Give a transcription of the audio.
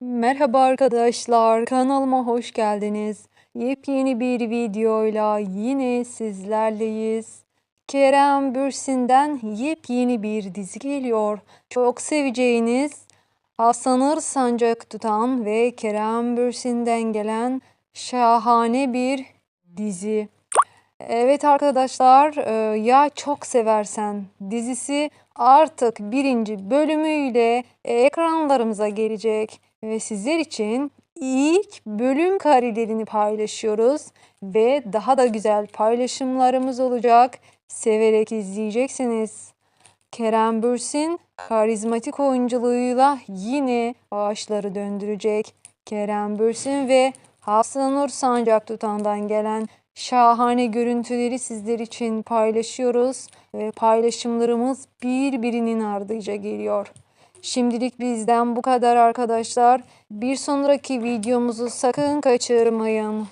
Merhaba arkadaşlar, kanalıma hoş geldiniz. Yepyeni bir videoyla yine sizlerleyiz. Kerem Bürsin'den yepyeni bir dizi geliyor. Çok seveceğiniz Hasanır Sancak tutan ve Kerem Bürsin'den gelen şahane bir dizi. Evet arkadaşlar, e, Ya Çok Seversen dizisi artık birinci bölümüyle ekranlarımıza gelecek ve sizler için ilk bölüm karelerini paylaşıyoruz ve daha da güzel paylaşımlarımız olacak. Severek izleyeceksiniz. Kerem Bürsin karizmatik oyunculuğuyla yine ağaçları döndürecek. Kerem Bürsin ve Hasanur Sancak Tutan'dan gelen şahane görüntüleri sizler için paylaşıyoruz ve paylaşımlarımız birbirinin ardınca geliyor. Şimdilik bizden bu kadar arkadaşlar. Bir sonraki videomuzu sakın kaçırmayın.